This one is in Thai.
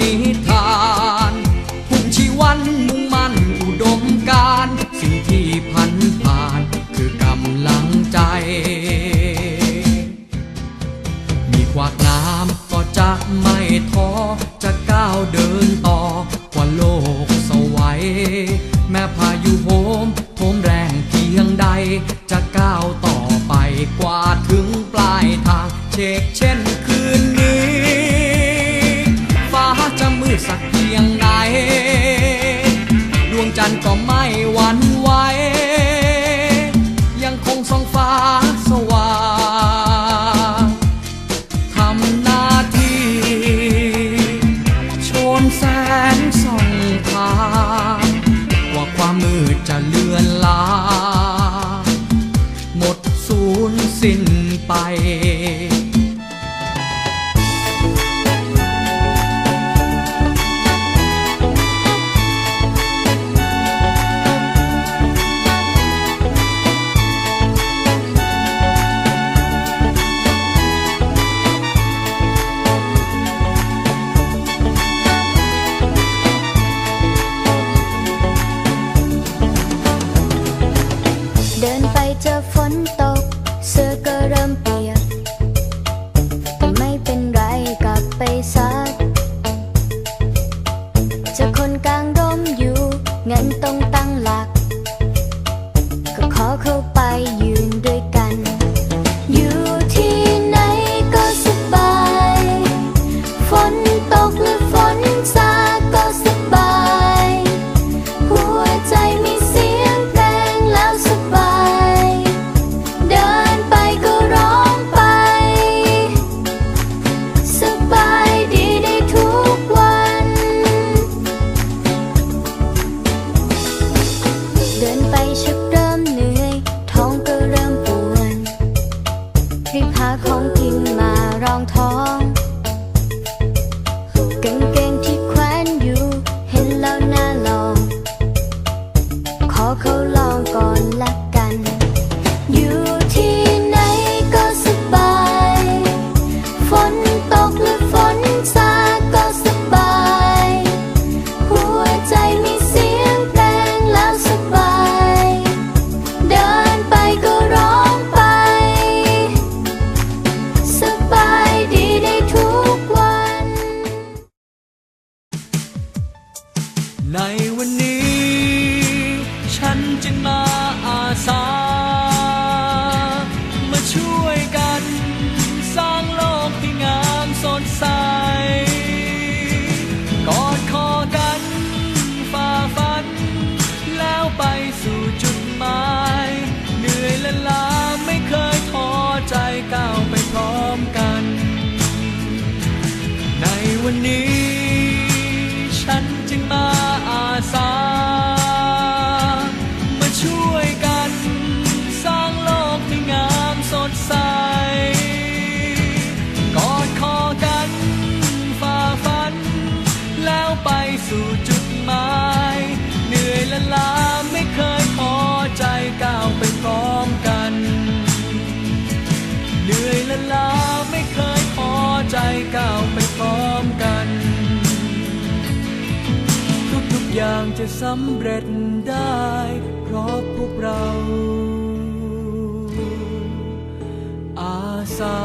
นิทานภูมิชีวันมุ่งมั่นอุดมการสิ่งที่พันผ่านคือกำลังใจ มีควากน้ำก็จะไม่ท้อจะก้าวเดินต่อกว่าโลกสวัยแม้พายุโหมโหมแรงเพียงใด จะก้าวต่อไปกว่าถึงปลายทางเช็คเช่นเค สำเร็จได้ เพราะพวกเรา อาสา